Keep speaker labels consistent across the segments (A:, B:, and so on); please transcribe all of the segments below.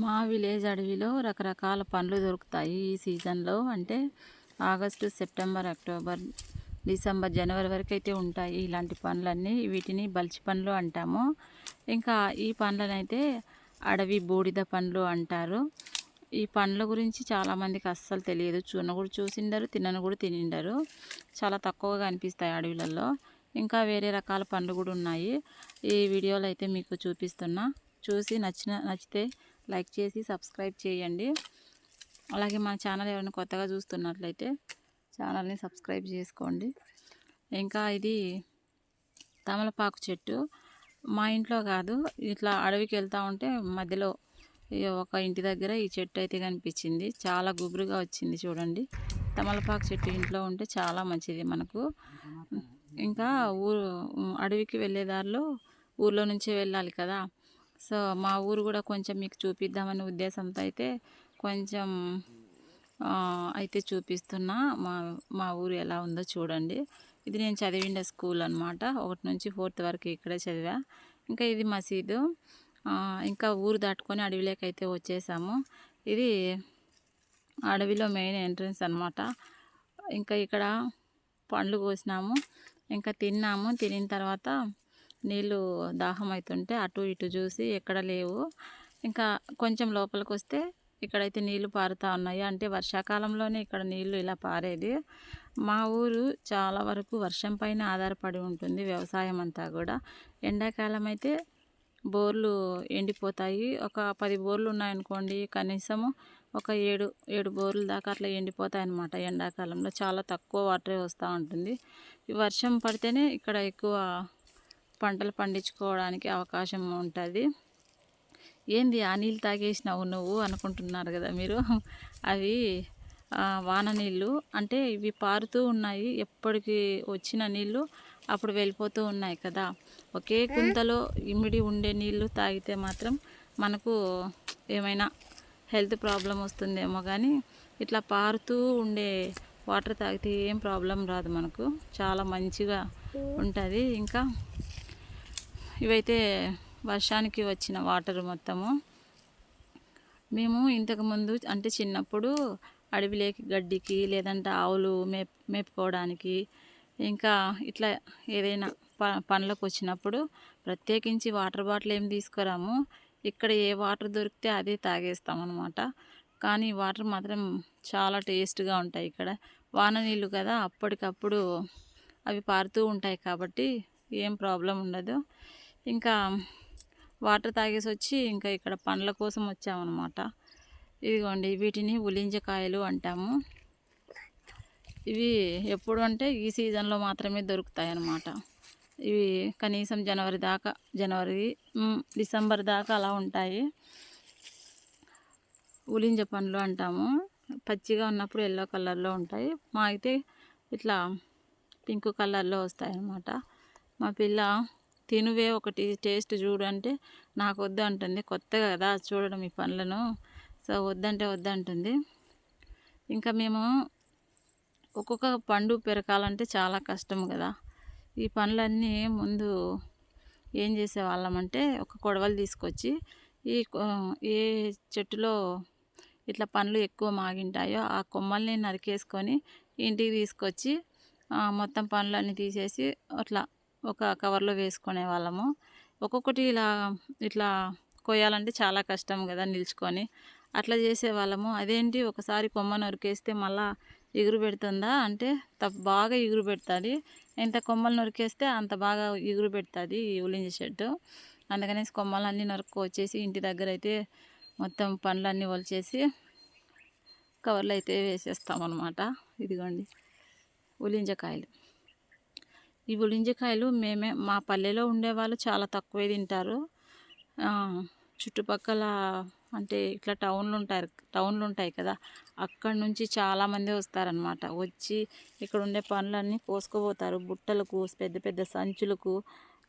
A: మా విలేజ్ అడవిలో రకరకాల పండ్లు దొరుకుతాయి ఈ సీజన్లో. అంటే ఆగస్టు సెప్టెంబర్ అక్టోబర్ డిసెంబర్ జనవరి వరకు అయితే ఉంటాయి ఇలాంటి పండ్లన్నీ. వీటిని బల్చి పండ్లు అంటాము. ఇంకా ఈ పండ్లనైతే అడవి బూడిద పండ్లు అంటారు. ఈ పండ్ల గురించి చాలామందికి అస్సలు తెలియదు. చూన కూడా చూసిండరు తినను కూడా తినిండరు. చాలా తక్కువగా అనిపిస్తాయి అడవులలో ఇంకా వేరే రకాల పండ్లు కూడా ఉన్నాయి. ఈ వీడియోలో అయితే మీకు చూపిస్తున్నా. చూసి నచ్చిన నచ్చితే లైక్ చేసి సబ్స్క్రైబ్ చేయండి. అలాగే మన ఛానల్ ఎవరైనా కొత్తగా చూస్తున్నట్లయితే ఛానల్ని సబ్స్క్రైబ్ చేసుకోండి. ఇంకా ఇది తమలపాకు చెట్టు. మా ఇంట్లో కాదు ఇట్లా అడవికి వెళ్తూ ఉంటే మధ్యలో ఒక ఇంటి దగ్గర ఈ చెట్టు అయితే కనిపించింది. చాలా గుబురుగా వచ్చింది చూడండి. తమలపాకు చెట్టు ఇంట్లో ఉంటే చాలా మంచిది మనకు. ఇంకా ఊరు అడవికి వెళ్ళే దారిలో ఊర్లో నుంచే వెళ్ళాలి కదా. సో మా ఊరు కూడా కొంచెం మీకు చూపిద్దామనే ఉద్దేశంతో అయితే కొంచెం అయితే చూపిస్తున్నా. మా మా ఊరు ఎలా ఉందో చూడండి. ఇది నేను చదివిన స్కూల్ అనమాట ఒకటి నుంచి ఫోర్త్ వరకు ఇక్కడే చదివా. ఇంకా ఇది మసీదు. ఇంకా ఊరు దాటుకొని అడవిలోకి అయితే వచ్చేసాము. ఇది అడవిలో మెయిన్ ఎంట్రన్స్ అనమాట ఇంకా ఇక్కడ పండ్లు కోసినాము. ఇంకా తిన్నాము. తినిన తర్వాత నీళ్ళు దాహం అవుతుంటే అటు ఇటు చూసి ఎక్కడ లేవు. ఇంకా కొంచెం లోపలికి వస్తే ఇక్కడైతే నీళ్ళు పారుతూ ఉన్నాయి. అంటే వర్షాకాలంలోనే ఇక్కడ నీళ్ళు ఇలా పారేది. మా ఊరు చాలా వరకు వర్షం పైన ఆధారపడి ఉంటుంది వ్యవసాయం అంతా కూడా. ఎండాకాలం అయితే బోర్లు ఎండిపోతాయి. ఒక పది బోర్లు ఉన్నాయనుకోండి కనీసము ఒక ఏడు ఏడు బోర్లు దాకా అట్లా ఎండిపోతాయి అన్నమాట ఎండాకాలంలో. చాలా తక్కువ వాటరే వస్తూ ఉంటుంది. వర్షం పడితేనే ఇక్కడ ఎక్కువ పంటలు పండించుకోవడానికి అవకాశం ఉంటుంది. ఏంది ఆ నీళ్ళు తాగేసినావు నువ్వు అనుకుంటున్నారు కదా మీరు? అవి వాన నీళ్ళు అంటే ఇవి పారుతూ ఉన్నాయి. ఎప్పటికి వచ్చిన నీళ్ళు అప్పుడు వెళ్ళిపోతూ ఉన్నాయి కదా. ఒకే కుంతలో ఇమిడి ఉండే నీళ్ళు తాగితే మాత్రం మనకు ఏమైనా హెల్త్ ప్రాబ్లం వస్తుందేమో కానీ ఇట్లా పారుతూ ఉండే వాటర్ తాగితే ఏం ప్రాబ్లం రాదు మనకు. చాలా మంచిగా ఉంటుంది. ఇంకా ఇవైతే వర్షానికి వచ్చిన వాటర్ మొత్తము. మేము ఇంతకుముందు అంటే చిన్నప్పుడు అడవిలోకి గడ్డికి లేదంటే ఆవులు మేప్ మేపుకోవడానికి ఇంకా ఇట్లా ఏదైనా ప పనులకు వచ్చినప్పుడు ప్రత్యేకించి వాటర్ బాటిల్ ఏం తీసుకురాము. ఇక్కడ ఏ వాటర్ దొరికితే అదే తాగేస్తాం అనమాట కానీ వాటర్ మాత్రం చాలా టేస్ట్గా ఉంటాయి ఇక్కడ. వాన నీళ్ళు కదా అప్పటికప్పుడు అవి పారుతూ ఉంటాయి కాబట్టి ఏం ప్రాబ్లం ఉండదు. ఇంకా వాటర్ తాగేసి వచ్చి ఇంకా ఇక్కడ పండ్ల కోసం వచ్చామన్నమాట. ఇదిగోండి వీటిని ఉలింజకాయలు అంటాము. ఇవి ఎప్పుడు అంటే ఈ సీజన్లో మాత్రమే దొరుకుతాయి అన్నమాట ఇవి కనీసం జనవరి దాకా జనవరి డిసెంబర్ దాకా అలా ఉంటాయి. ఉలింజ పండ్లు అంటాము. పచ్చిగా ఉన్నప్పుడు ఎల్లో కలర్లో ఉంటాయి. మా అయితే ఇట్లా పింక్ కలర్లో వస్తాయి అన్నమాట మా పిల్ల తినువే ఒకటి టేస్ట్ చూడు అంటే నాకు వద్దు అంటుంది కొత్త కదా చూడడం ఈ పండ్లను సో వద్దంటే వద్దంటుంది. ఇంకా మేము ఒక్కొక్క పండు పెరకాలంటే చాలా కష్టం కదా. ఈ పండ్లన్నీ ముందు ఏం చేసేవాళ్ళమంటే ఒక కొడవలు తీసుకొచ్చి ఈ కొ- ఏ చెట్టులో ఇట్లా పండ్లు ఎక్కువ మాగింటాయో ఆ కొమ్మల్ని నరికేసుకొని ఇంటికి తీసుకొచ్చి మొత్తం పండ్లన్నీ తీసేసి అట్లా ఒక కవర్లో వేసుకునే వాళ్ళము. ఒక్కొక్కటి ఇలా ఇట్లా కొయ్యాలంటే చాలా కష్టం కదా నిల్చుకొని. అట్లా చేసేవాళ్ళము అదేంటి? ఒకసారి కొమ్మ నరికేస్తే మళ్ళా ఎగురు పెడుతుందా? అంటే తప్ప బాగా ఎగురు పెడుతుంది. ఎంత కొమ్మలు నరికేస్తే అంత బాగా ఎగురు పెడుతుంది ఈ ఉలింజ చెట్టు అందుకనేసి కొమ్మలన్నీ నరుక్కు వచ్చేసి ఇంటి దగ్గర అయితే మొత్తం పండ్లన్నీ వలిచేసి కవర్లో అయితే వేసేస్తాం అనమాట ఇదిగోండి. ఉలింజకాయలు. ఈ ఉలింజకాయలు మేమే మా పల్లెలో ఉండేవాళ్ళు చాలా తక్కువే తింటారు. చుట్టుపక్కల అంటే ఇట్లా టౌన్లు ఉంటారు టౌన్లు ఉంటాయి కదా అక్కడ నుంచి చాలామంది వస్తారనమాట వచ్చి ఇక్కడ ఉండే పనులన్నీ కోసుకుపోతారు. బుట్టలకు పెద్ద పెద్ద సంచులకు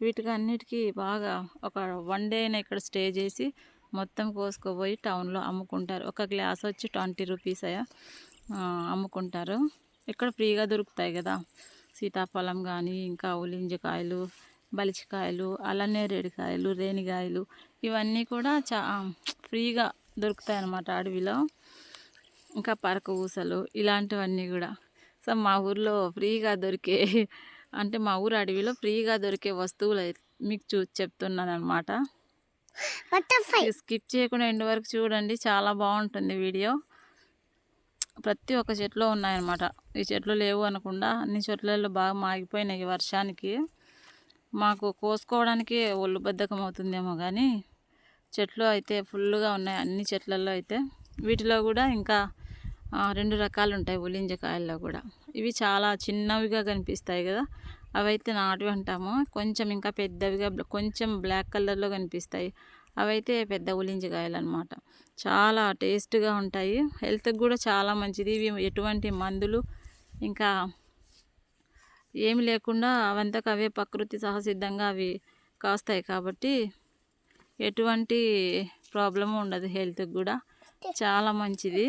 A: వీటికి అన్నిటికీ బాగా ఒక వన్ డే అయినా ఇక్కడ స్టే చేసి మొత్తం కోసుకుపోయి టౌన్లో అమ్ముకుంటారు. ఒక గ్లాస్ వచ్చి ట్వంటీ రూపీస్ అయ్యా అమ్ముకుంటారు. ఇక్కడ ఫ్రీగా దొరుకుతాయి కదా. సీతాఫలం కానీ ఇంకా ఉలింజకాయలు బలిచికాయలు అల్లనేరేడుకాయలు రేణికాయలు ఇవన్నీ కూడా చా ఫ్రీగా దొరుకుతాయి అన్నమాట అడవిలో. ఇంకా పరక ఊసలు ఇలాంటివన్నీ కూడా. సో మా ఊర్లో ఫ్రీగా దొరికే అంటే మా ఊరు అడవిలో ఫ్రీగా దొరికే వస్తువులు మీకు చూ చెప్తున్నాను అనమాట స్కిప్ చేయకుండా ఎండ్ వరకు చూడండి. చాలా బాగుంటుంది వీడియో. ప్రతి ఒక్క చెట్లో ఉన్నాయన్నమాట. ఈ చెట్లు లేవు అనకుండా అన్ని చెట్లలో బాగా మాగిపోయినాయి ఈ వర్షానికి. మాకు కోసుకోవడానికి ఒళ్ళు బద్ధకం అవుతుందేమో కానీ చెట్లు అయితే ఫుల్గా ఉన్నాయి అన్ని చెట్లలో అయితే. వీటిలో కూడా ఇంకా రెండు రకాలు ఉంటాయి ఉలింజకాయల్లో కూడా. ఇవి చాలా చిన్నవిగా కనిపిస్తాయి కదా. అవైతే నాటు అంటాము. కొంచెం ఇంకా పెద్దవిగా కొంచెం బ్లాక్ కలర్లో కనిపిస్తాయి. అవైతే పెద్ద ఉలింజకాయలు అనమాట చాలా టేస్ట్గా ఉంటాయి. హెల్త్కి కూడా చాలా మంచిది. ఇవి ఎటువంటి మందులు? ఇంకా ఏమి లేకుండా అవంతకు అవే ప్రకృతి సహసిద్ధంగా అవి కాస్తాయి కాబట్టి ఎటువంటి ప్రాబ్లము ఉండదు హెల్త్కి కూడా. చాలా మంచిది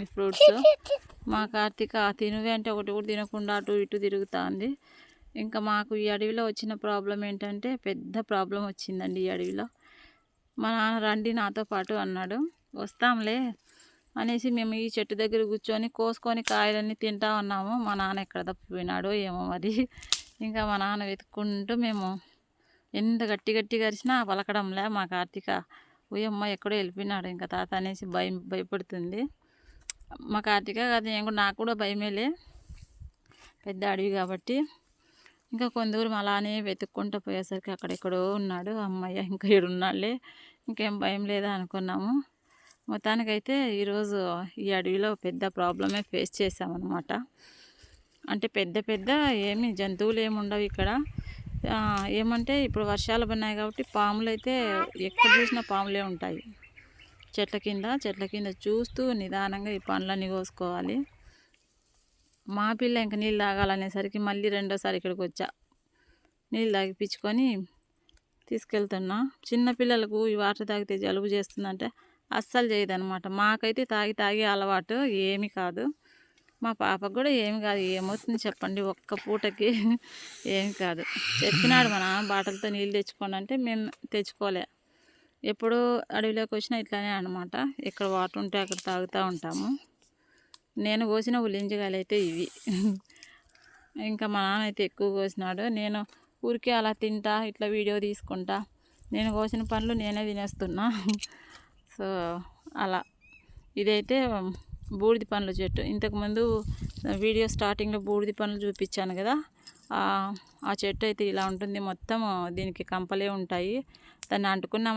A: ఈ ఫ్రూట్స్. మా కార్తీక తినువే అంటే ఒకటి కూడా తినకుండా అటు ఇటు తిరుగుతుంది. ఇంకా మాకు ఈ అడవిలో వచ్చిన ప్రాబ్లం ఏంటంటే పెద్ద ప్రాబ్లం వచ్చిందండి ఈ అడవిలో. మా నాన్న రండి నాతో పాటు అన్నాడు. వస్తాంలే అనేసి మేము ఈ చెట్టు దగ్గర కూర్చొని కోసుకొని కాయలన్నీ తింటా ఉన్నాము. మా నాన్న ఎక్కడ తప్పిపోయినాడో ఏమో మరి. ఇంకా మా నాన్న వెతుక్కుంటూ మేము ఎంత గట్టి గట్టిగా అరిచినా పలకడంలే మా కార్తీక. ఉయ్యమ్మ ఎక్కడో వెళ్ళిపోయినాడు. ఇంకా తాత అనేసి భయం భయపడుతుంది. మా కార్తీక కదా కూడా నాకు కూడా భయమేలే పెద్ద అడవి కాబట్టి. ఇంకా కొందరు దూరం అలానే వెతుక్కుంటూ పోయేసరికి అక్కడెక్కడో ఉన్నాడు అమ్మయ్య. ఇంకా ఏడున్నాళ్ళే ఇంకేం భయం లేదా అనుకున్నాము. మొత్తానికైతే ఈరోజు ఈ అడవిలో పెద్ద ప్రాబ్లమే ఫేస్ చేసామన్నమాట అంటే పెద్ద పెద్ద ఏమి జంతువులు ఏమి ఉండవు ఇక్కడ. ఏమంటే ఇప్పుడు వర్షాలు పడినాయి కాబట్టి పాములు అయితే ఎక్కడ చూసినా పాములే ఉంటాయి. చెట్ల కింద చెట్ల కింద చూస్తూ నిదానంగా ఈ పండ్లన్నీ కోసుకోవాలి. మా పిల్ల ఇంకా నీళ్ళు తాగాలనేసరికి మళ్ళీ రెండోసారి ఇక్కడికి వచ్చా నీళ్ళు తాగిపించుకొని తీసుకెళ్తున్నా. చిన్నపిల్లలకు ఈ వాటర్ తాగితే జలుబు చేస్తుందంటే అస్సలు చేయదనమాట. మాకైతే తాగి తాగి అలవాటు ఏమీ కాదు. మా పాపకు కూడా ఏమి కాదు. ఏమవుతుంది చెప్పండి. ఒక్క పూటకి ఏమి కాదు. చెప్పినాడు మన బాటలతో నీళ్ళు తెచ్చుకోండి అంటే మేము తెచ్చుకోలే. ఎప్పుడు అడవిలోకి వచ్చినా ఇట్లానే అనమాట ఇక్కడ వాటర్ ఉంటే అక్కడ తాగుతూ ఉంటాము. నేను కోసిన ఉల్లించగాయలు అయితే ఇవి. ఇంకా మా నాన్న అయితే ఎక్కువ కోసినాడు. నేను ఊరికే అలా తింటా ఇట్లా వీడియో తీసుకుంటా. నేను కోసిన పనులు నేనే తినేస్తున్నా. సో అలా. ఇదైతే బూడిద పండ్ల చెట్టు. ఇంతకుముందు వీడియో స్టార్టింగ్లో బూడిద పండ్లు చూపించాను కదా. ఆ ఆ చెట్టు అయితే ఇలా ఉంటుంది. మొత్తం దీనికి కంపలే ఉంటాయి. దాన్ని అంటుకున్నాం